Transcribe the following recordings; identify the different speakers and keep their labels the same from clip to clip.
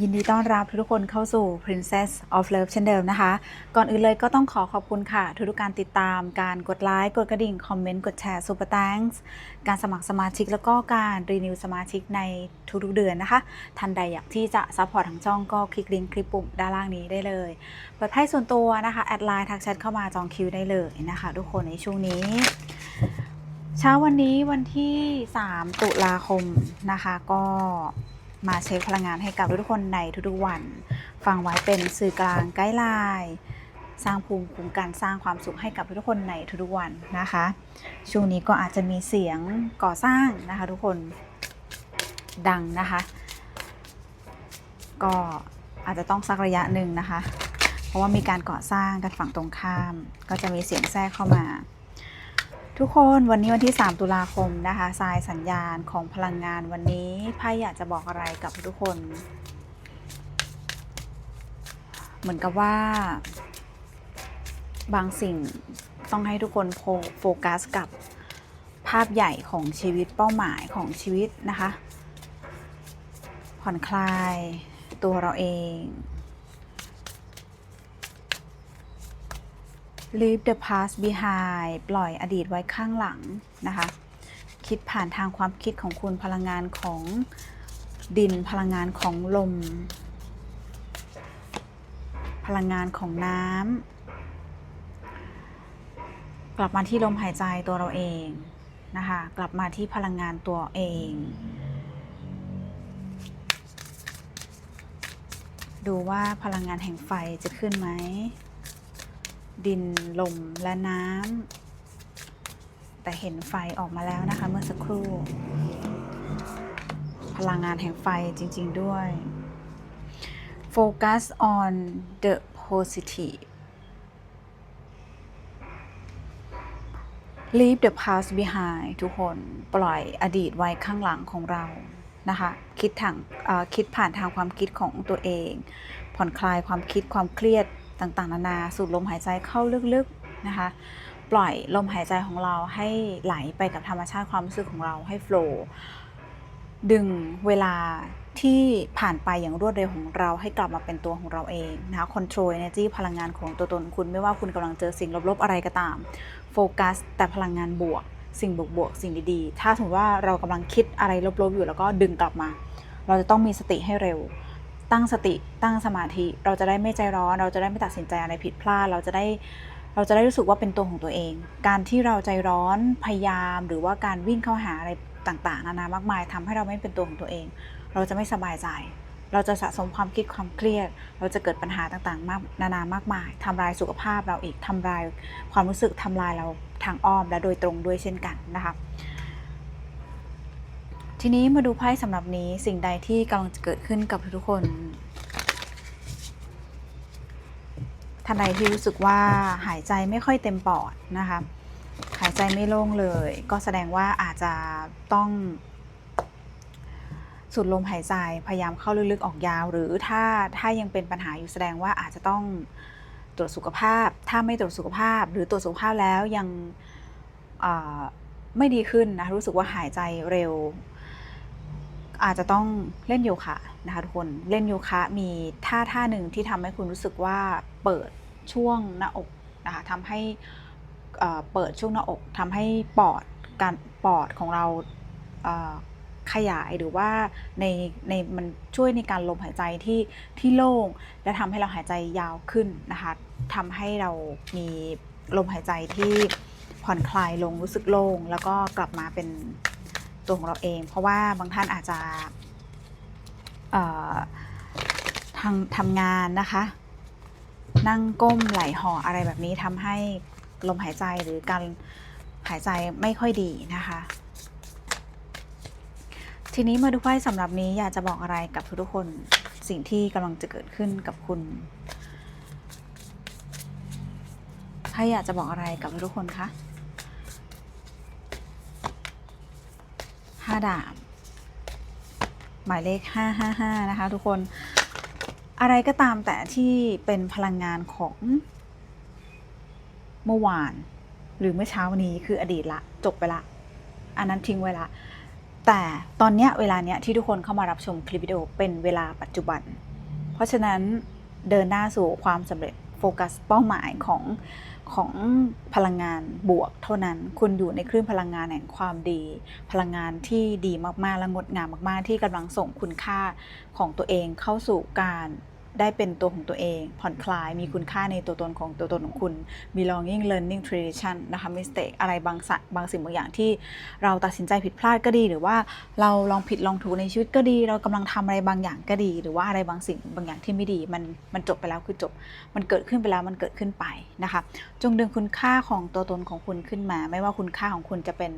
Speaker 1: ยินดีต้อนรับทุกคนเข้าสู่ Princess of Love เช่นเดิมนะคะ ก่อนอื่นเลยก็ต้องขอขอบคุณค่ะ ทุกการติดตามการกดไลค์ กดกระดิ่ง คอมเมนต์ กดแชร์ Super Thanks การสมัครสมาชิกแล้วก็การรีนิวสมาชิกในทุกๆเดือนนะคะ ท่านใดอยากที่จะซัพพอร์ตทางช่องก็คลิกลิงก์คลิปปุ่มด้านล่างนี้ได้เลย เปิดไพ่ส่วนตัวนะคะแอดไลน์ทักแชทเข้ามาจองคิวได้เลยนะคะ ทุกคนในช่วงนี้เช้าวันนี้วันที่ 3 ตุลาคมนะคะก็ มาเช็คพลังงานให้กับทุกคนในทุกๆวัน ฟังไว้เป็นสื่อกลางไกด์ไลน์สร้างภูมิคุ้มกันสร้างความสุขให้กับทุกคนในทุกๆวันนะคะ ช่วงนี้ก็อาจจะมีเสียงก่อสร้างนะคะ ทุกคนดังนะคะ ก็อาจจะต้องสักระยะหนึ่งนะคะ เพราะว่ามีการก่อสร้างกันฝั่งตรงข้าม ก็จะมีเสียงแทรกเข้ามา ทุกคนวันนี้วันที่ 3 ตุลาคมนะคะทรายสัญญาณของพลังงานวันนี้ไพ่อยากจะบอกอะไรกับทุกคน เหมือนกับว่า บางสิ่งต้องให้ทุกคนโฟโฟกัสกับภาพใหญ่ของชีวิตเป้าหมายของชีวิตนะคะ ผ่อนคลายตัวเราเอง leave the past behind ปล่อยอดีตไว้ข้างหลังนะคะ คิดผ่านทางความคิดของคุณพลังงานของดินพลังงานของลม พลังงานของน้ำกลับมาที่ลมหายใจตัวเราเองนะคะ กลับมาที่พลังงานตัวเอง ดูว่าพลังงานแห่งไฟจะขึ้นไหม ดินลมและน้ำแต่เห็นไฟออกมาแล้วนะคะ เมื่อสักครู่ พลังงานแห่งไฟจริง ๆ ด้วย Focus on the positive leave the past behind ทุกคนปล่อยอดีตไว้ข้างหลังของเรานะคะคิดทางคิดผ่านทางความคิดของตัวเอง ผ่อนคลายความคิดความเครียด ต่างๆ นานาสูดลมหายใจเข้าลึกๆนะคะ ปล่อยลมหายใจของเราให้ไหลไปกับธรรมชาติความรู้สึกของเราให้โฟล์ดึงเวลาที่ผ่านไปอย่างรวดเร็วของเราให้กลับมาเป็นตัวของเราเองนะคะ control energy พลังงานของตัวตนคุณไม่ว่าคุณกำลังเจอสิ่งลบๆอะไรก็ตามโฟกัสแต่พลังงานบวก สิ่งบวกๆสิ่งดีๆ ถ้าสมมติว่าเรากำลังคิดอะไรลบๆอยู่แล้วก็ดึงกลับมา เราจะต้องมีสติให้เร็ว ตั้งสติตั้งสมาธิ เราจะได้ไม่ใจร้อน เราจะได้ไม่ตัดสินใจอะไรผิดพลาด เราจะได้เราจะได้รู้สึกว่าเป็นตัวของตัวเอง การที่เราใจร้อนพยายาม หรือว่าการวิ่งเข้าหาอะไรต่างๆนานามากมายทำให้เราไม่เป็นตัวของตัวเอง เราจะไม่สบายใจ เราจะสะสมความคิดความเครียด เราจะเกิดปัญหาต่างๆมากนานามากมายทำลายสุขภาพเราอีกทำลายความรู้สึกทำลายเราทางอ้อมและโดยตรงด้วยเช่นกันนะคะ ทีนี้มาดูไพ่สำหรับนี้สิ่งใดที่กำลังจะเกิดขึ้นกับทุกคนท่านใดที่รู้สึกว่าหายใจไม่ค่อยเต็มปอดนะคะหายใจไม่โล่งเลย ก็แสดงว่าอาจจะต้องสูดลมหายใจพยายามเข้าลึกๆออกยาว หรือถ้าถ้ายังเป็นปัญหาอยู่แสดงว่าอาจจะต้องตรวจสุขภาพ ถ้าไม่ตรวจสุขภาพ หรือตรวจสุขภาพแล้วยังไม่ดีขึ้นนะรู้สึกว่าหายใจเร็ว อาจจะต้องเล่นโยคะนะคะทุกคนเล่นโยคะมีท่าท่าหนึ่งที่ทำให้คุณรู้สึกว่าเปิดช่วงหน้าอกนะคะทำให้เปิดช่วงหน้าอกทำให้ปอดการปอดของเราขยายหรือว่าในในมันช่วยในการลมหายใจที่ที่โล่ง และทำให้เราหายใจยาวขึ้นนะคะทำให้เรามีลมหายใจที่ผ่อนคลายลงรู้สึกโล่ง แล้วก็กลับมาเป็น ตัวของเราเอง เพราะว่าบางท่านอาจจะทางทำงานนะคะ นั่งก้มไหลห่ออะไรแบบนี้ทำให้ลมหายใจหรือการหายใจไม่ค่อยดีนะคะ ทีนี้มาดูไพ่สำหรับนี้อยากจะบอกอะไรกับทุกๆคนสิ่งที่กำลังจะเกิดขึ้นกับคุณไพ่อยากจะบอกอะไรกับทุกๆคนคะ ห้าดาบหมายเลข 555 นะคะ ทุกคน อะไรก็ตามแต่ที่เป็นพลังงานของเมื่อวาน หรือเมื่อเช้านี้คืออดีตละจบไปละ อันนั้นทิ้งไว้ละ แต่ตอนเนี้ยเวลาเนี้ยที่ทุกคนเข้ามารับชมคลิปวิดีโอเป็นเวลาปัจจุบัน เพราะฉะนั้นเดินหน้าสู่ความสำเร็จโฟกัสเป้าหมายของ ของพลังงานบวกเท่านั้น คุณอยู่ในคลื่นพลังงานแห่งความดี พลังงานที่ดีมากๆ และงดงามมาก ๆ ที่กำลังส่งคุณค่าของตัวเองเข้าสู่การ ได้เป็นตัวของตัวเอง ผ่อนคลายมีคุณค่าในตัวตนของตัวตนของคุณ belonging learning tradition นะคะ mistake อะไรบางสับางสิ่งบางอย่างที่เราตัดสินใจผิดพลาดก็ดี หรือว่าเราลองผิดลองถูกในชีวิตก็ดี เรากำลังทำอะไรบางอย่างก็ดี หรือว่าอะไรบางสิ่งบางอย่างที่ไม่ดีมันมันจบไปแล้วคือจบ มันเกิดขึ้นไปแล้วมันเกิดขึ้นไปนะคะ จงดึงคุณค่าของตัวตนของคุณขึ้นมา ไม่ว่าคุณค่าของคุณจะเป็น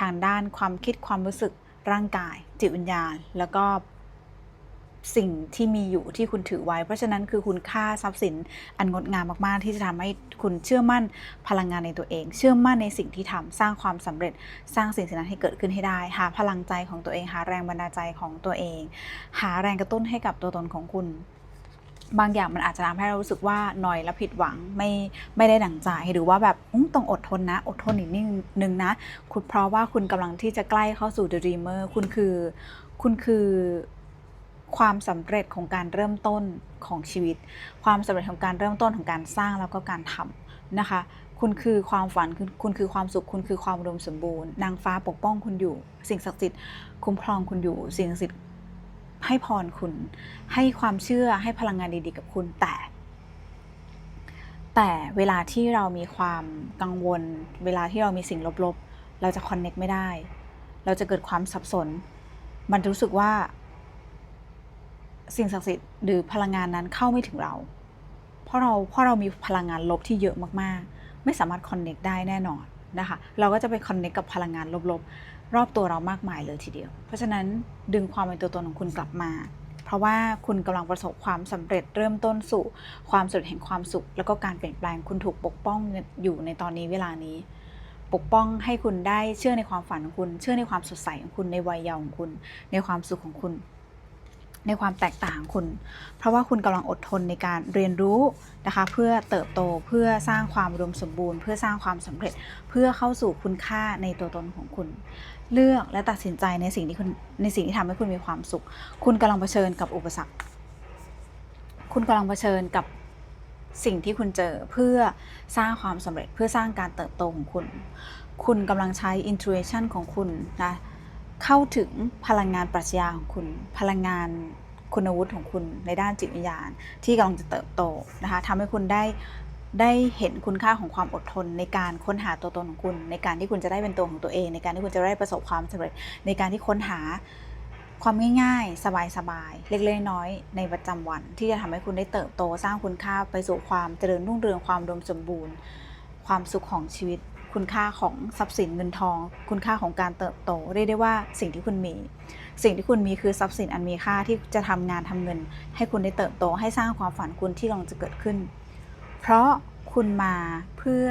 Speaker 1: ทางด้านความคิดความรู้สึกร่างกาย จิตวิญญาณ แล้วก็ สิ่งที่มีอยู่ที่คุณถือไว้ เพราะฉะนั้นคือคุณค่าทรัพย์สินอันงดงามมากๆ ที่จะทำให้คุณเชื่อมั่นพลังงานในตัวเอง เชื่อมั่นในสิ่งที่ทำสร้างความสำเร็จสร้างสิ่งสิ่งนั้นให้เกิดขึ้นให้ได้ หาพลังใจของตัวเองหาแรงบันดาลใจของตัวเอง หาแรงกระตุ้นให้กับตัวตนของคุณบางอย่างมันอาจจะทำให้เรารู้สึกว่าหน่อยและผิดหวังไม่ไม่ได้ดั่งใจหรือว่าแบบต้องอดทนนะ อดทนอีกนิดนึงนะ คุณเพราะว่าคุณกำลังที่จะใกล้เข้าสู่ The Dreamer คุณคือ คุณคือ ความสำเร็จของการเริ่มต้นของชีวิต ความสำเร็จของการเริ่มต้นของการสร้างแล้วก็การทำนะคะ คุณคือความฝันคุณคุณคือความสุขคุณคือความอุดมสมบูรณ์ นางฟ้าปกป้องคุณอยู่ สิ่งศักดิ์สิทธิ์คุ้มครองคุณอยู่ สิ่งศักดิ์สิทธิ์ให้พรคุณ ให้ความเชื่อให้พลังงานดีๆกับคุณแต่แต่เวลาที่เรามีความกังวล เวลาที่เรามีสิ่งลบๆ เราจะคอนเน็กไม่ได้ เราจะเกิดความสับสน มันรู้สึกว่า สิ่งศักดิ์สิทธิ์หรือพลังงานนั้นเข้าไม่ถึงเรา เพราะเราเพราะเรามีพลังงานลบที่เยอะมากๆ ไม่สามารถคอนเน็กได้แน่นอนนะคะ เราก็จะไปคอนเน็กกับพลังงานลบๆ รอบตัวเรามากมายเลยทีเดียว เพราะฉะนั้นดึงความเป็นตัวตนของคุณกลับมา เพราะว่าคุณกำลังประสบความสำเร็จเริ่มต้นสู่ความสุดแห่งความสุข แล้วก็การเปลี่ยนแปลงคุณถูกปกป้องอยู่ในตอนนี้เวลานี้ปกป้องให้คุณได้เชื่อในความฝันของคุณ เชื่อในความสดใสของคุณในวัยเยาว์ของคุณ ในความสุขของคุณ ในความแตกต่างคุณ เพราะว่าคุณกำลังอดทนในการเรียนรู้นะคะ เพื่อเติบโตเพื่อสร้างความอุดมสมบูรณ์ เพื่อสร้างความสำเร็จ เพื่อเข้าสู่คุณค่าในตัวตนของคุณ เลือกและตัดสินใจในสิ่งที่คุณในสิ่งที่ทำให้คุณมีความสุข คุณกำลังเผชิญกับอุปสรรค คุณกำลังเผชิญกับสิ่งที่คุณเจอเพื่อสร้างความสำเร็จเพื่อสร้างการเติบโตของคุณ คุณกำลังใช้ intuition ของคุณนะ เข้าถึงพลังงานปรัชญาของคุณ พลังงานคุณวุฒิของคุณในด้านจิตวิญญาณ ที่กำลังจะเติบโตนะคะทำให้คุณได้ได้เห็นคุณค่าของความอดทนในการค้นหาตัวตนของคุณ ในการที่คุณจะได้เป็นตัวของตัวเอง ในการที่คุณจะได้ประสบความสำเร็จ ในการที่ค้นหาความง่ายๆ สบายๆ เล็กๆ น้อยๆ ในประจำวัน ที่จะทำให้คุณได้เติบโตสร้างคุณค่าไปสู่ความเจริญรุ่งเรืองความดมสมบูรณ์ ความสุขของชีวิต คุณค่าของทรัพย์สินเงินทอง คุณค่าของการเติบโต เรียกได้ว่าสิ่งที่คุณมี สิ่งที่คุณมีคือทรัพย์สินอันมีค่าที่จะทำงานทำเงิน ให้คุณได้เติบโตให้สร้างความฝันคุณที่กำลังจะเกิดขึ้น เพราะคุณมาเพื่อ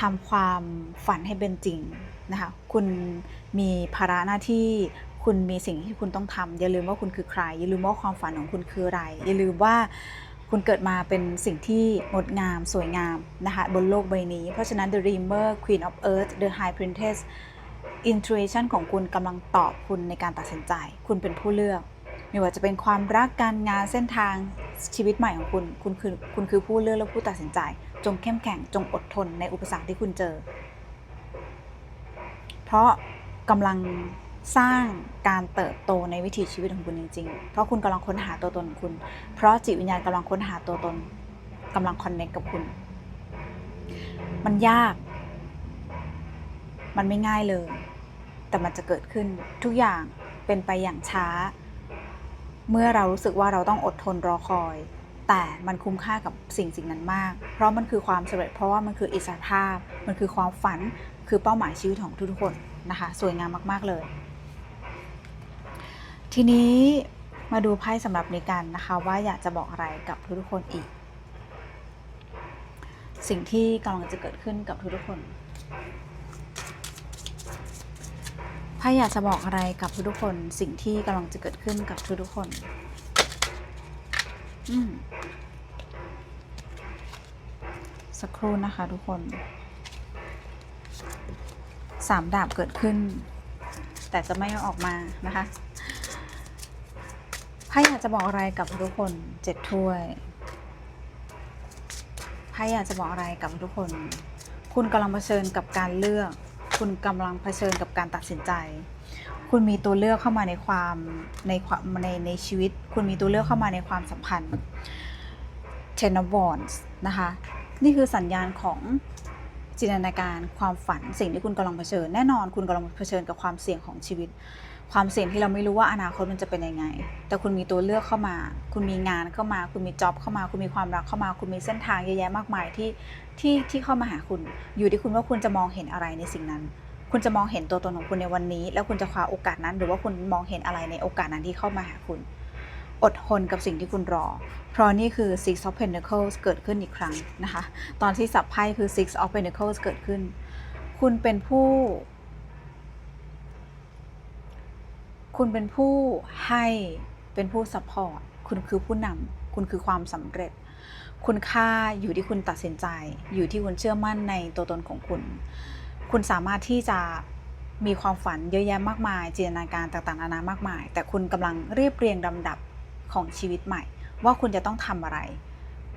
Speaker 1: ทำความฝันให้เป็นจริงนะคะคุณมีภาระหน้าที่คุณมีสิ่งที่คุณต้องทำอย่าลืมว่าคุณคือใคร อย่าลืมว่าความฝันของคุณคืออะไร อย่าลืมว่า คุณเกิดมาเป็นสิ่งที่งดงาม สวยงามนะคะบนโลกใบนี้ เพราะฉะนั้น The Dreamer Queen of Earth The High Princess Intuition ของคุณกำลังตอบคุณในการตัดสินใจ คุณเป็นผู้เลือก ไม่ว่าจะเป็นความรักการงานเส้นทางชีวิตใหม่ของคุณ คุณคือคุณคือผู้เลือกและผู้ตัดสินใจ จงเข้มแข็งจงอดทนในอุปสรรคที่คุณเจอ เพราะกำลัง สร้างการเติบโตในวิถีชีวิตของคุณจริง ๆ เพราะคุณกำลังค้นหาตัวตนของคุณ เพราะจิตวิญญาณกำลังค้นหาตัวตนกำลังคอนเนคกับคุณ มันยาก มันไม่ง่ายเลย แต่มันจะเกิดขึ้นทุกอย่างเป็นไปอย่างช้า เมื่อเรารู้สึกว่าเราต้องอดทนรอคอย แต่มันคุ้มค่ากับสิ่งสิ่งนั้นมาก เพราะมันคือความสำเร็จ เพราะว่ามันคืออิสรภาพ มันคือความฝัน คือเป้าหมายชีวิตของทุกๆคนนะคะ สวยงามมาก ๆ เลย ทีนี้มาดูไพ่สำหรับในการนะคะ ว่าอยากจะบอกอะไรกับทุกๆคนอีก สิ่งที่กำลังจะเกิดขึ้นกับทุกๆคนไพ่อยากจะบอกอะไรกับทุกๆคนสิ่งที่กำลังจะเกิดขึ้นกับทุกๆคน อืมสักครู่นะคะทุกคนสามดาบเกิดขึ้น แต่จะไม่ออกมานะคะ พ่อยากจะบอกอะไรกับทุกคนเจ็ดถ้วยไพ่อยากจะบอกอะไรกับทุกคน คุณกำลังเผชิญกับการเลือก คุณกำลังเผชิญกับการตัดสินใจ คุณมีตัวเลือกเข้ามาในความในความในในชีวิต คุณมีตัวเลือกเข้ามาในความสัมพันธ์ Ten of Wands นะคะ นี่คือสัญญาณของจินตนาการความฝันสิ่งที่คุณกำลังเผชิญ แน่นอนคุณกำลังเผชิญกับความเสี่ยงของชีวิต ความเสี่ยงที่เราไม่รู้ว่าอนาคตมันจะเป็นยังไง แต่คุณมีตัวเลือกเข้ามา คุณมีงานเข้ามา คุณมีจ็อบเข้ามา คุณมีความรักเข้ามา คุณมีเส้นทางเยอะแยะมากมายที่ที่ที่เข้ามาหาคุณ อยู่ที่คุณว่าคุณจะมองเห็นอะไรในสิ่งนั้น คุณจะมองเห็นตัวตนของคุณในวันนี้ แล้วคุณจะคว้าโอกาสนั้น หรือว่าคุณมองเห็นอะไรในโอกาสนั้นที่เข้ามาหาคุณ อดทนกับสิ่งที่คุณรอ เพราะนี่คือ Six of Pentacles เกิดขึ้นอีกครั้งนะคะ ตอนที่สับไพ่คือ Six of Pentacles เกิดขึ้น คุณเป็นผู้ คุณเป็นผู้ให้เป็นผู้ซัพพอร์ตคุณคือผู้นำคุณคือความสำเร็จ คุณค่าอยู่ที่คุณตัดสินใจ อยู่ที่คุณเชื่อมั่นในตัวตนของคุณ คุณสามารถที่จะมีความฝันเยอะแยะมากมาย จินตนาการต่างๆนานามากมาย แต่คุณกำลังเรียบเรียงลำดับของชีวิตใหม่ ว่าคุณจะต้องทำอะไร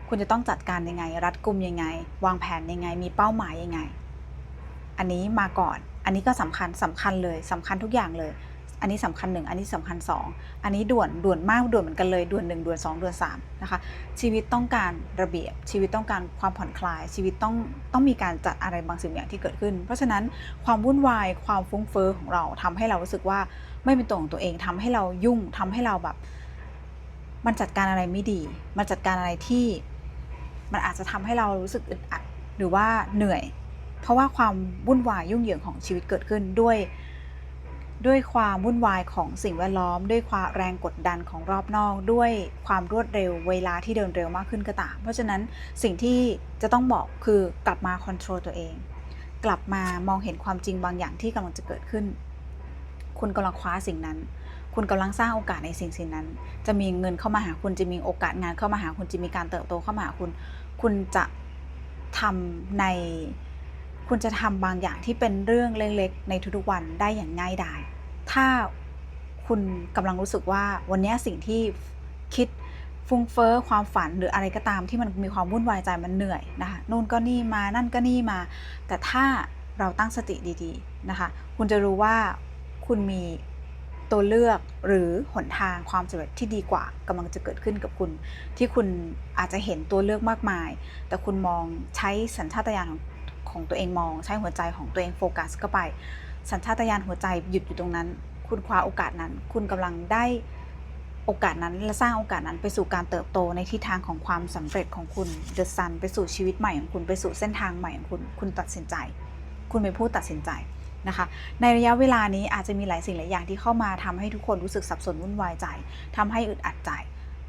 Speaker 1: คุณจะต้องจัดการยังไง รัดกุมยังไง วางแผนยังไง มีเป้าหมายยังไง อันนี้มาก่อน อันนี้ก็สำคัญสำคัญเลยสำคัญทุกอย่างเลย อันนี้สำคัญหนึ่งอันนี้สำคัญสองอันนี้ด่วนด่วนมากด่วนเหมือนกันเลยด่วนหนึ่งด่วนสองด่วนสามนะคะชีวิตต้องการระเบียบ ชีวิตต้องการความผ่อนคลาย ชีวิตต้องต้องมีการจัดอะไรบางสิ่งอย่างที่เกิดขึ้น เพราะฉะนั้นความวุ่นวายความฟุ้งเฟ้อของเราทำให้เรารู้สึกว่าไม่เป็นตัวของตัวเองทำให้เรายุ่งทำให้เราแบบ มันจัดการอะไรไม่ดี มันจัดการอะไรที่มันอาจจะทำให้เรารู้สึกอึดอัดหรือว่าเหนื่อย เพราะว่าความวุ่นวายยุ่งเหยิงของชีวิตเกิดขึ้นด้วย ด้วยความวุ่นวายของสิ่งแวดล้อม ด้วยความแรงกดดันของรอบนอก ด้วยความรวดเร็วเวลาที่เดินเร็วมากขึ้นก็ตาม เพราะฉะนั้นสิ่งที่จะต้องบอกคือกลับมาค o n t r o l ตัวเอง กลับมามองเห็นความจริงบางอย่างที่กำลังจะเกิดขึ้น คุณกำลังคว้าสิ่งนั้น คุณกำลังสร้างโอกาสในสิ่งสิ่งนั้น จะมีเงินเข้ามาหาคุณจะมีโอกาสงานเข้ามาหาคุณจะมีการเติบโตเข้ามาหาคุณ คุณจะทำใน คุณจะทำบางอย่างที่เป็นเรื่องเล็กๆ ในทุกๆวันได้อย่างง่ายดายถ้าคุณกำลังรู้สึกว่าวันนี้สิ่งที่คิดฟุ้งเฟ้อความฝันหรืออะไรก็ตามที่มันมีความวุ่นวายใจมันเหนื่อยนะคะนู่นก็นี่มานั่นก็นี่มา แต่ถ้าเราตั้งสติดีๆนะคะ คุณจะรู้ว่าคุณมีตัวเลือกหรือหนทางความสำเร็จที่ดีกว่ากำลังจะเกิดขึ้นกับคุณ ที่คุณอาจจะเห็นตัวเลือกมากมาย แต่คุณมองใช้สัญชาตญาณของ ของตัวเองมอง ใช้หัวใจของตัวเองโฟกัสเข้าไป สัญชาตญาณหัวใจหยุดอยู่ตรงนั้น คุณคว้าโอกาสนั้น คุณกำลังได้โอกาสนั้นและสร้างโอกาสนั้นไปสู่การเติบโตในทิศทางของความสำเร็จของคุณ The Sun ไปสู่ชีวิตใหม่ของคุณไปสู่เส้นทางใหม่ของคุณ คุณตัดสินใจ คุณเป็นผู้ตัดสินใจนะคะ ในระยะเวลานี้อาจจะมีหลายสิ่งหลายอย่างที่เข้ามาทำให้ทุกคนรู้สึกสับสนวุ่นวายใจทำให้อึดอัดใจ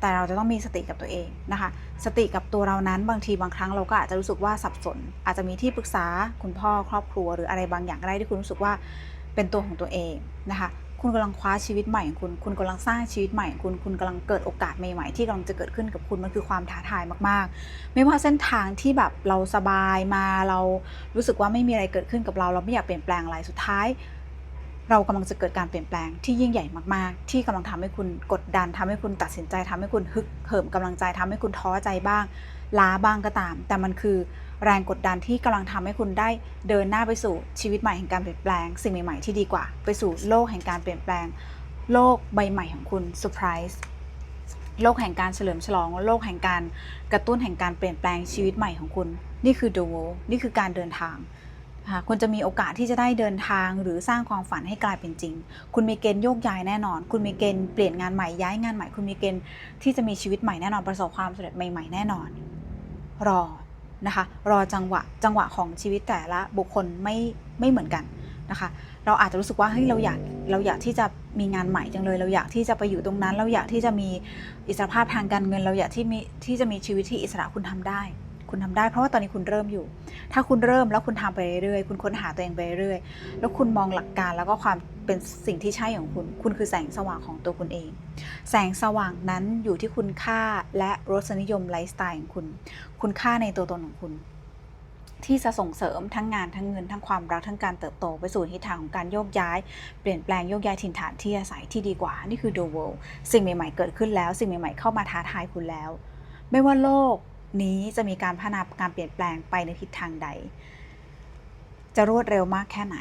Speaker 1: แต่เราจะต้องมีสติกับตัวเองนะคะ สติกับตัวเรานั้นบางทีบางครั้งเราก็อาจจะรู้สึกว่าสับสน อาจจะมีที่ปรึกษาคุณพ่อครอบครัว หรืออะไรบางอย่างก็ได้ที่คุณรู้สึกว่าเป็นตัวของตัวเองนะคะ คุณกำลังคว้าชีวิตใหม่ของคุณ คุณกำลังสร้างชีวิตใหม่ของคุณ คุณกำลังเกิดโอกาสใหม่ๆ ที่กำลังจะเกิดขึ้นกับคุณมันคือความท้าทายมากๆ ไม่ว่าเส้นทางที่แบบเราสบายมาเรารู้สึกว่าไม่มีอะไรเกิดขึ้นกับเรา เราไม่อยากเปลี่ยนแปลงอะไรสุดท้าย เรากำลังจะเกิดการเปลี่ยนแปลงที่ยิ่งใหญ่มากๆ ที่กำลังทำให้คุณกดดันทำให้คุณตัดสินใจทำให้คุณฮึกเหิมกำลังใจทำให้คุณท้อใจบ้าง ล้าบ้างก็ตาม แต่มันคือแรงกดดันที่กำลังทำให้คุณได้เดินหน้าไปสู่ชีวิตใหม่แห่งการเปลี่ยนแปลง สิ่งใหม่ๆที่ดีกว่า ไปสู่โลกแห่งการเปลี่ยนแปลง โลกใบใหม่ของคุณเซอร์ไพรส์โลกแห่งการเฉลิมฉลอง โลกแห่งการกระตุ้นแห่งการเปลี่ยนแปลงชีวิตใหม่ของคุณ นี่คือ The World นี่คือการเดินทาง คะคุณจะมีโอกาสที่จะได้เดินทางหรือสร้างความฝันให้กลายเป็นจริง คุณมีเกณฑ์โยกย้ายแน่นอน คุณมีเกณฑ์เปลี่ยนงานใหม่ย้ายงานใหม่ คุณมีเกณฑ์ที่จะมีชีวิตใหม่แน่นอนประสบความสำเร็จใหม่ ๆ แน่นอน รอนะคะ รอจังหวะจังหวะของชีวิตแต่ละบุคคลไม่ไม่เหมือนกันนะคะ เราอาจจะรู้สึกว่าเฮ้ยเราอยากเราอยากที่จะมีงานใหม่จังเลย เราอยากที่จะไปอยู่ตรงนั้น เราอยากที่จะมีอิสรภาพทางการเงิน เราอยากที่มีที่จะมีชีวิตที่อิสระคุณทำได้ คุณทำได้เพราะว่าตอนนี้คุณเริ่มอยู่ ถ้าคุณเริ่มแล้วคุณทำไปเรื่อยๆคุณค้นหาตัวเองไปเรื่อยๆแล้วคุณมองหลักการแล้วก็ความเป็นสิ่งที่ใช่ของคุณ คุณคือแสงสว่างของตัวคุณเอง แสงสว่างนั้นอยู่ที่คุณค่าและรสนิยมไลฟ์สไตล์ของคุณ คุณค่าในตัวตนของคุณที่จะส่งเสริมทั้งงานทั้งเงินทั้งความรักทั้งการเติบโต ไปสู่ทิศทางของการโยกย้าย เปลี่ยนแปลงโยกย้ายถิ่นฐานที่อาศัยที่ดีกว่า นี่คือ The World สิ่งใหม่ๆเกิดขึ้นแล้ว สิ่งใหม่ๆเข้ามาท้าทายคุณแล้ว ไม่ว่าโลก นี้จะมีการพัฒนาการเปลี่ยนแปลงไปในทิศทางใด จะรวดเร็วมากแค่ไหน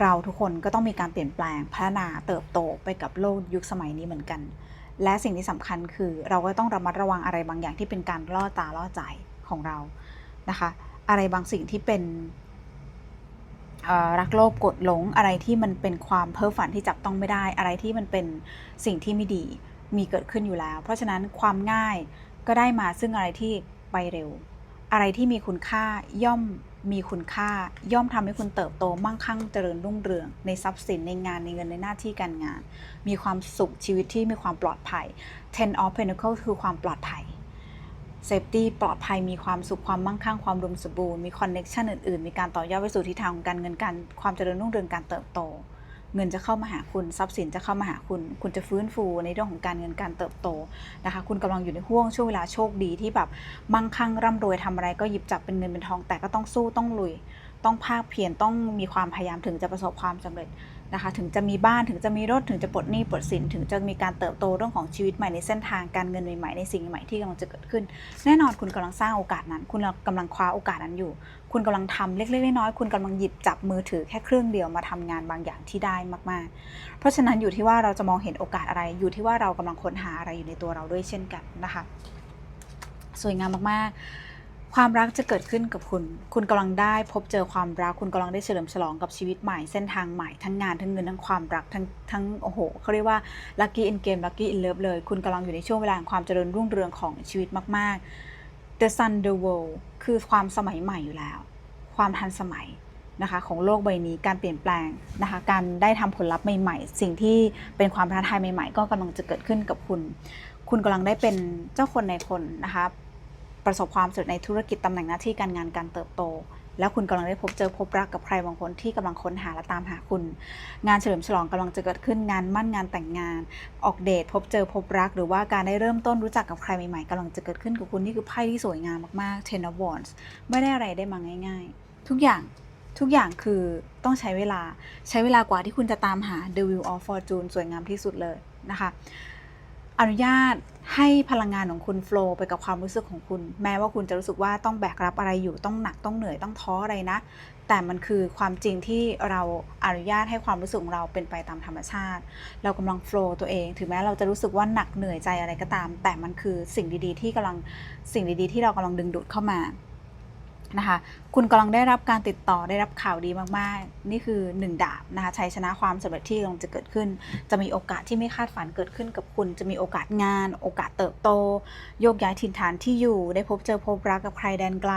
Speaker 1: เราทุกคนก็ต้องมีการเปลี่ยนแปลงพัฒนาเติบโตไปกับโลกยุคสมัยนี้เหมือนกัน และสิ่งที่สำคัญคือเราก็ต้องระมัดระวังอะไรบางอย่างที่เป็นการล่อตาล่อใจของเรานะคะ อะไรบางสิ่งที่เป็นรักโลภกดหลงอะไรที่มันเป็นความเพ้อฝันที่จับต้องไม่ได้ อะไรที่มันเป็นสิ่งที่ไม่ดี มีเกิดขึ้นอยู่แล้ว เพราะฉะนั้นความง่ายก็ได้มาซึ่งอะไรที่ไปเร็ว อะไรที่มีคุณค่าย่อมมีคุณค่าย่อมทำให้คุณเติบโตมั่งคั่งเจริญรุ่งเรือง ในทรัพย์สินในงานในเงินในหน้าที่การงาน มีความสุขชีวิตที่มีความปลอดภัย Ten of Pentacles คือความปลอดภัย Safety ปลอดภัยมีความสุขความมั่งคั่งความรวมสมบูรณ์มีคอนเน็ชันอื่นๆ มีการต่อยอดไปสู่ทิศทางของการเงินการความเจริญรุ่งเรืองการเติบโต เงินจะเข้ามาหาคุณทรัพย์สินจะเข้ามาหาคุณ คุณจะฟื้นฟูในเรื่องของการเงินการเติบโตนะคะ คุณกำลังอยู่ในห่วงช่วงเวลาโชคดีที่แบบมั่งคั่งร่ำรวยทำอะไรก็หยิบจับเป็นเงินเป็นทอง แต่ก็ต้องสู้ต้องลุย ต้องภาคเพียรต้องมีความพยายามถึงจะประสบความสำเร็จ นะคะถึงจะมีบ้านถึงจะมีรถถึงจะปลดหนี้ปลดสินถึงจะมีการเติบโตเรื่องของชีวิตใหม่ในเส้นทางการเงินใหม่ๆในสิ่งใหม่ที่กำลังจะเกิดขึ้น แน่นอนคุณกำลังสร้างโอกาสนั้น คุณกำลังคว้าโอกาสนั้นอยู่ คุณกำลังทำเล็กๆน้อยๆคุณกำลังหยิบจับมือถือแค่เครื่องเดียวมาทำงานบางอย่างที่ได้มากๆ เพราะฉะนั้นอยู่ที่ว่าเราจะมองเห็นโอกาสอะไร อยู่ที่ว่าเรากำลังค้นหาอะไรอยู่ในตัวเราด้วยเช่นกันนะคะ สวยงามมากๆ ความรักจะเกิดขึ้นกับคุณ คุณกำลังได้พบเจอความรัก คุณกำลังได้เฉลิมฉลองกับชีวิตใหม่ เส้นทางใหม่ ทั้งงาน ทั้งเงิน ทั้งความรัก ทั้ง ทั้ง โอ้โห เขาเรียกว่า lucky in game lucky in love เลย คุณกำลังอยู่ในช่วงเวลาแห่งความเจริญรุ่งเรืองของชีวิตมาก ๆ the sun the world คือความสมัยใหม่อยู่แล้ว ความทันสมัยนะคะของโลกใบนี้ การเปลี่ยนแปลงนะคะ การได้ทำผลลัพธ์ใหม่ ๆ สิ่งที่เป็นความท้าทายใหม่ ๆ ก็กำลังจะเกิดขึ้นกับคุณ คุณกำลังได้เป็นเจ้าคนในคนนะคะ ประสบความสำเร็จในธุรกิจตำแหน่งหน้าที่การงานการเติบโต แล้วคุณกำลังได้พบเจอพบรักกับใครบางคนที่กำลังค้นหาและตามหาคุณ งานเฉลิมฉลองกำลังจะเกิดขึ้นงานมั่นงานแต่งงาน ออกเดทพบเจอพบรัก หรือว่าการได้เริ่มต้นรู้จักกับใครใหม่ๆกำลังจะเกิดขึ้นกับคุณนี่คือไพ่ที่สวยงามมากๆ Ten of Wands ไม่ได้อะไรได้มาง่าย ๆ ทุกอย่างทุกอย่างคือต้องใช้เวลาใช้เวลากว่าที่คุณจะตามหา The Wheel of Fortune สวยงามที่สุดเลยนะคะ อนุญาตให้พลังงานของคุณโฟล์ไปกับความรู้สึกของคุณ แม้ว่าคุณจะรู้สึกว่าต้องแบกรับอะไรอยู่ต้องหนักต้องเหนื่อยต้องท้ออะไรนะ แต่มันคือความจริงที่เราอนุญาตให้ความรู้สึกของเราเป็นไปตามธรรมชาติ เรากำลังโฟล์ตัวเอง ถึงแม้เราจะรู้สึกว่าหนักเหนื่อยใจอะไรก็ตาม แต่มันคือสิ่งดีๆ ที่กำลังสิ่งดีๆ ที่เรากำลังดึงดูดเข้ามา นะคะคุณกำลังได้รับการติดต่อได้รับข่าวดีมากๆ นี่คือหนึ่งดาบนะคะชัยชนะความสำเร็จที่กำลังจะเกิดขึ้น จะมีโอกาสที่ไม่คาดฝันเกิดขึ้นกับคุณ จะมีโอกาสงาน โอกาสเติบโต โยกย้ายถิ่นฐานที่อยู่ ได้พบเจอพบรักกับใครแดนไกล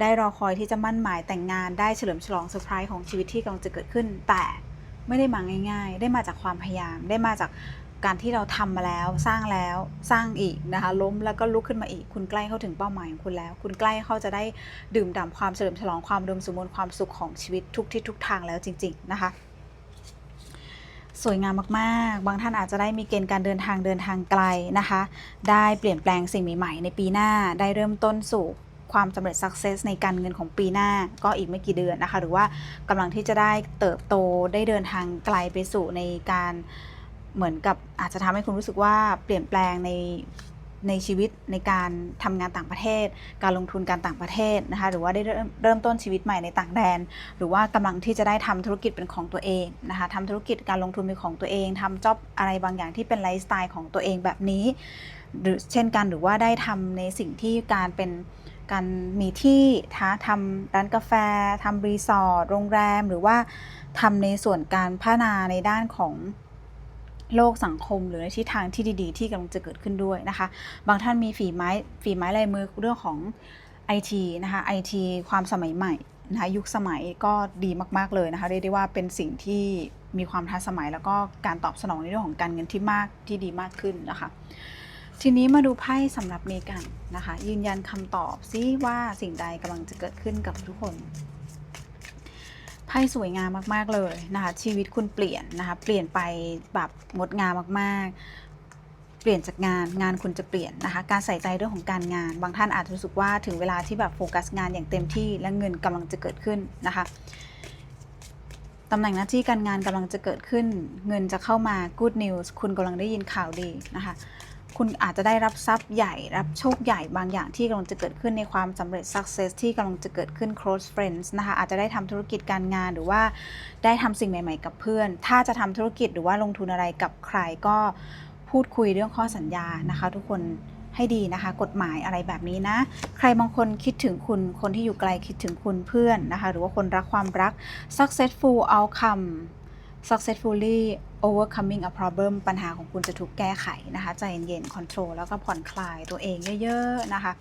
Speaker 1: ได้รอคอยที่จะมั่นหมายแต่งงาน ได้เฉลิมฉลองเซอร์ไพรส์ของชีวิตที่กำลังจะเกิดขึ้น แต่ไม่ได้มาง่าย ๆ ได้มาจากความพยายาม ได้มาจาก การที่เราทำมาแล้วสร้างแล้วสร้างอีกนะคะล้มแล้วก็ลุกขึ้นมาอีก คุณใกล้เข้าถึงเป้าหมายของคุณแล้ว คุณใกล้เข้าจะได้ดื่มด่ำความเฉลิมฉลองความดมสมบูรณ์ความสุขของชีวิตทุกทิศทุกทางแล้วจริง ๆ นะคะสวยงามมากๆ บางท่านอาจจะได้มีเกณฑ์การเดินทางเดินทางไกลนะคะ ได้เปลี่ยนแปลงสิ่งใหม่ๆในปีหน้า ได้เริ่มต้นสู่ความสำเร็จ success ในการเงินของปีหน้าก็อีกไม่กี่เดือนนะคะ หรือว่ากำลังที่จะได้เติบโตได้เดินทางไกลไปสู่ในการ เหมือนกับอาจจะทำให้คุณรู้สึกว่าเปลี่ยนแปลงในในชีวิตในการทำงานต่างประเทศ การลงทุนการต่างประเทศนะคะหรือว่าได้เริ่มเริ่มต้นชีวิตใหม่ในต่างแดน หรือว่ากำลังที่จะได้ทำธุรกิจเป็นของตัวเองนะคะทำธุรกิจการลงทุนเป็นของตัวเองทำจ็อบอะไรบางอย่างที่เป็นไลฟ์สไตล์ของตัวเองแบบนี้หรือเช่นกันหรือว่าได้ทำในสิ่งที่การเป็นการมีที่ท้าทำร้านกาแฟทำรีสอร์ทโรงแรม หรือว่าทำในส่วนการพัฒนาในด้านของ โลกสังคมหรือในทิศทางที่ดีๆ ที่กำลังจะเกิดขึ้นด้วยนะคะ บางท่านมีฝีไม้ฝีไม้ลายมือเรื่องของ IT นะคะ IT ความสมัยใหม่นะคะยุคสมัยก็ดีมากๆเลยนะคะเรียกได้ว่าเป็นสิ่งที่มีความทันสมัย แล้วก็การตอบสนองในเรื่องของการเงินที่มากที่ดีมากขึ้นนะคะ ทีนี้มาดูไพ่สำหรับเมกันนะคะ ยืนยันคำตอบซิว่าสิ่งใดกำลังจะเกิดขึ้นกับทุกคน ไพ่สวยงามมากๆเลยนะคะ ชีวิตคุณเปลี่ยนนะคะ เปลี่ยนไปแบบงดงามมากๆ เปลี่ยนจากงานงานคุณจะเปลี่ยนนะคะ การใส่ใจเรื่องของการงาน บางท่านอาจจะรู้สึกว่าถึงเวลาที่แบบโฟกัสงานอย่างเต็มที่และเงินกำลังจะเกิดขึ้นนะคะตำแหน่งหน้าที่การงานกำลังจะเกิดขึ้น เงินจะเข้ามา good news คุณกำลังได้ยินข่าวดีนะคะ คุณอาจจะได้รับทรัพย์ใหญ่รับโชคใหญ่บางอย่างที่กำลังจะเกิดขึ้นในความสำเร็จ success ที่กำลังจะเกิดขึ้น close friends นะคะอาจจะได้ทำธุรกิจการงานหรือว่าได้ทำสิ่งใหม่ ๆ กับเพื่อน ถ้าจะทำธุรกิจหรือว่าลงทุนอะไรกับใครก็พูดคุยเรื่องข้อสัญญานะคะ ทุกคนให้ดีนะคะ กฎหมายอะไรแบบนี้นะ ใครบางคนคิดถึงคุณ คนที่อยู่ไกลคิดถึงคุณเพื่อนนะคะ หรือว่าคนรักความรัก successful outcome successfully overcoming a problem ปัญหาของคุณจะถูกแก้ไขนะคะ ใจเย็นๆ control แล้วก็ผ่อนคลายตัวเองเยอะๆ นะคะ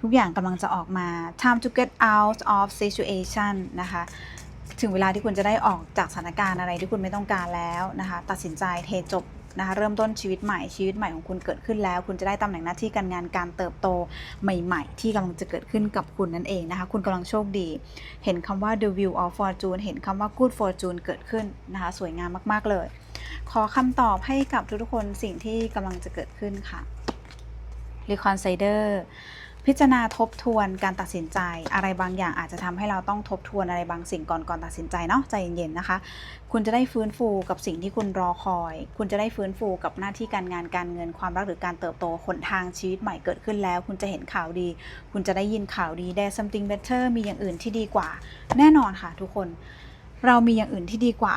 Speaker 1: ทุกอย่างกำลังจะออกมา time to get out of situation นะคะ ถึงเวลาที่คุณจะได้ออกจากสถานการณ์อะไรที่คุณไม่ต้องการแล้วนะคะ ตัดสินใจเทจบ นะคะเริ่มต้นชีวิตใหม่ชีวิตใหม่ของคุณเกิดขึ้นแล้ว คุณจะได้ตำแหน่งหน้าที่การงานการเติบโตใหม่ๆ ที่กำลังจะเกิดขึ้นกับคุณนั่นเองนะคะคุณกำลังโชคดี เห็นคำว่า the view of fortune เห็นคำว่า good fortune เกิดขึ้นนะคะสวยงามมากๆเลย ขอคำตอบให้กับทุกๆคนสิ่งที่กำลังจะเกิดขึ้นค่ะ Reconsider พิจารณาทบทวนการตัดสินใจ อะไรบางอย่างอาจจะทำให้เราต้องทบทวนอะไรบางสิ่งก่อนก่อนตัดสินใจเนาะใจเย็นๆนะคะ คุณจะได้ฟื้นฟูกับสิ่งที่คุณรอคอย คุณจะได้ฟื้นฟูกับหน้าที่การงานการเงินความรักหรือการเติบโตหนทางชีวิตใหม่เกิดขึ้นแล้ว คุณจะเห็นข่าวดี คุณจะได้ยินข่าวดี there's something better มีอย่างอื่นที่ดีกว่า แน่นอนค่ะทุกคน เรามีอย่างอื่นที่ดีกว่า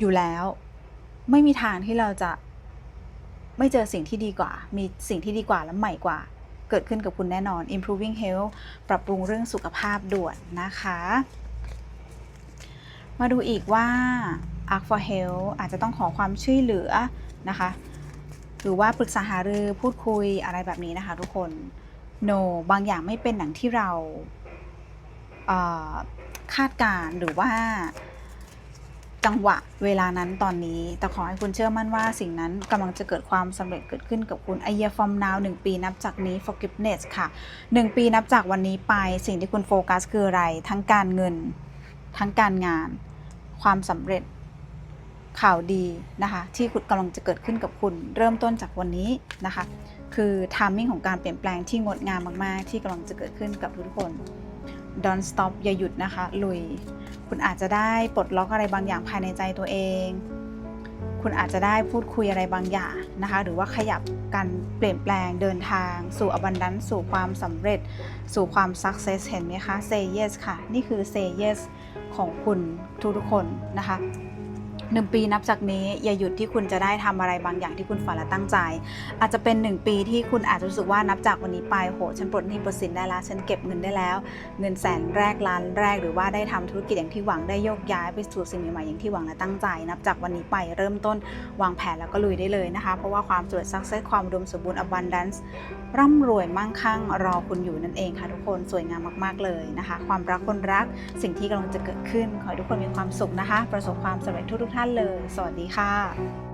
Speaker 1: อยู่แล้ว ไม่มีทางที่เราจะ ไม่เจอสิ่งที่ดีกว่า มีสิ่งที่ดีกว่าและใหม่กว่า เกิดขึ้นกับคุณแน่นอน improving health ปรับปรุงเรื่องสุขภาพด่วนนะคะ มาดูอีกว่า Arc for Health อาจจะต้องขอความช่วยเหลือนะคะ หรือว่าปรึกษาหารือพูดคุยอะไรแบบนี้นะคะทุกคน no บางอย่างไม่เป็นอย่างที่เราคาดการณ์หรือว่า จังหวะเวลานั้นตอนนี้ แต่ขอให้คุณเชื่อมั่นว่าสิ่งนั้นกำลังจะเกิดความสำเร็จเกิดขึ้นกับคุณ A year from now 1ปีนับจากนี้ forgiveness ค่ะ 1 ปีนับจากวันนี้ไป สิ่งที่คุณโฟกัสคืออะไร ทั้งการเงิน ทั้งการงาน ความสำเร็จ ข่าวดีนะคะ ที่คุณกำลังจะเกิดขึ้นกับคุณ เริ่มต้นจากวันนี้นะคะ คือทามมิ่งของการเปลี่ยนแปลงที่งดงามมาก ๆ ที่กำลังจะเกิดขึ้นกับทุกคน don't stop อย่าหยุดนะคะ ลุย คุณอาจจะได้ปลดล็อกอะไรบางอย่างภายในใจตัวเอง คุณอาจจะได้พูดคุยอะไรบางอย่างนะคะ หรือว่าขยับการเปลี่ยนแปลงเดินทาง สู่อบันดันสู่ความสำเร็จ สู่ความ success เห็นไหมคะ say yes ค่ะ นี่คือ say yes ของคุณทุกๆคนนะคะ หนึ่งปีนับจากนี้อย่าหยุดที่คุณจะได้ทำอะไรบางอย่างที่คุณฝันและตั้งใจ อาจจะเป็นหนึ่งปีที่คุณอาจจะรู้สึกว่านับจากวันนี้ไปโหฉันปลดหนี้ปลดสินได้แล้วฉันเก็บเงินได้แล้ว เงินแสนแรกล้านแรกหรือว่าได้ทำธุรกิจอย่างที่หวังได้โยกย้ายไปสู่สิ่งใหม่ๆอย่างที่หวังและตั้งใจ นับจากวันนี้ไปเริ่มต้นวางแผนแล้วก็ลุยได้เลยนะคะเพราะว่าความสำเร็จ success ความอุดมสมบูรณ์ abundance ร่ำรวยมั่งคั่งรอคุณอยู่นั่นเองค่ะทุกคนสวยงามมาก ๆเลยนะคะ ความรักคนรักสิ่งที่กำลังจะเกิดขึ้นขอให้ทุกคนมีความสุขนะคะ ประสบความสำเร็จทุกๆท่านเลย สวัสดีค่ะ